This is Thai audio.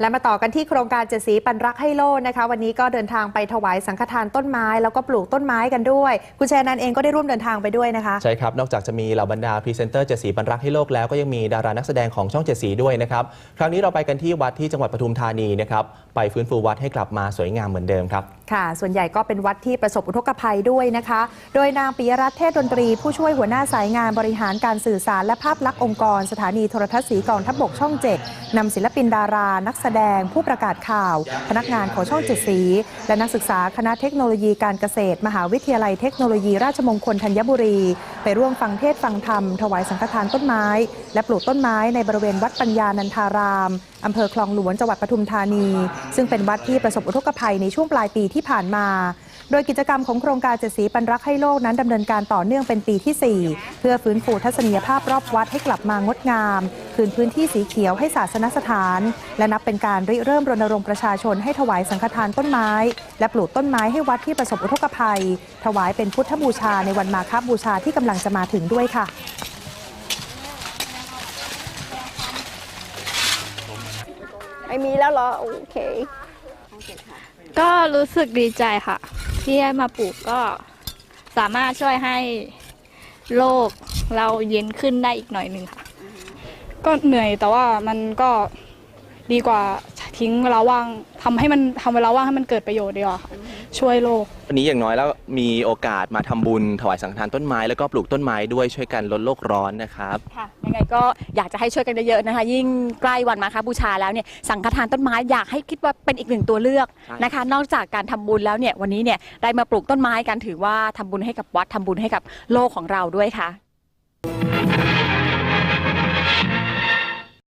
และมาต่อกันที่โครงการเจ็ดสีปันรักให้โลกนะคะ วันนี้ก็เดินทางไปถวายสังฆทานต้นไม้ แล้วก็ปลูกต้นไม้กันด้วย คุณชยนันเองก็ได้ร่วมเดินทางไปด้วยนะคะ ใช่ครับ นอกจากจะมีเหล่าบรรดาพรีเซนเตอร์เจ็ดสีปันรักให้โลกแล้วก็ยังมีดารานักแสดงของช่องเจ็ดสีด้วยนะครับ ครั้งนี้เราไปกันที่วัดที่จังหวัดปทุมธานีนะครับไปฟื้นฟูวัดให้กลับมาสวยงามเหมือนเดิมครับ ค่ะ ส่วนใหญ่ก็เป็นวัดที่ประสบอุทกภัยด้วยนะคะ โดยนางปิยรัตน์เทศดนตรี ผู้ช่วยหัวหน้าสายงานบริหารการสื่อสารและภาพลักษณ์องค์กร สถานีโทรทัศน์สีกองทัพบกช่อง7นำศิลปินดารา นักแสดง ผู้ประกาศข่าว พนักงานของช่องเจ็ดสี และนักศึกษาคณะเทคโนโลยีการเกษตร มหาวิทยาลัยเทคโนโลยีราชมงคลธัญบุรี ไปร่วมฟังเทศฟังธรรม ถวายสังฆทานต้นไม้ และปลูกต้นไม้ในบริเวณวัดปัญญานันทาราม อำเภอคลองหลวงจังหวัดปทุมธานี ซึ่งเป็นวัดที่ประสบอุทกภัยในช่วงปลายปีที่ผ่านมา โดยกิจกรรมของโครงการเจ็ดสีปันรักให้โลกนั้นดำเนินการต่อเนื่องเป็นปีที่ 4 เพื่อฟื้นฟูทัศนียภาพรอบวัดให้กลับมางดงาม คืนพื้นที่สีเขียวให้ศาสนสถาน และนับเป็นการริเริ่มรณรงค์ประชาชนให้ถวายสังฆทานต้นไม้ และปลูกต้นไม้ให้วัดที่ประสบอุทกภัย ถวายเป็นพุทธบูชาในวันมาฆบูชาที่กำลังจะมาถึงด้วยค่ะ ไม่มีแล้วเหรอ โอเค ก็รู้สึกดีใจค่ะ ที่ได้มาปลูกก็สามารถช่วยให้โลกเราเย็นขึ้นได้อีกหน่อยหนึ่งค่ะ ก็เหนื่อยแต่ว่ามันก็ดีกว่าทิ้งเวลาว่างทำให้มันทำเวลาว่างให้มันเกิดประโยชน์ดีกว่าค่ะ ช่วยโลก วันนี้อย่างน้อยแล้วมีโอกาสมาทำบุญถวายสังฆทานต้นไม้แล้วก็ปลูกต้นไม้ด้วยช่วยกันลดโลกร้อนนะครับ ค่ะยังไงก็อยากจะให้ช่วยกันเยอะๆนะคะ ยิ่งใกล้วันมาคบูชาแล้วเนี่ยสังฆทานต้นไม้อยากให้คิดว่าเป็นอีกหนึ่งตัวเลือกใช่ นะคะ นอกจากการทำบุญแล้วเนี่ยวันนี้เนี่ยได้มาปลูกต้นไม้กันถือว่าทำบุญให้กับวัดทำบุญให้กับโลกของเราด้วยค่ะ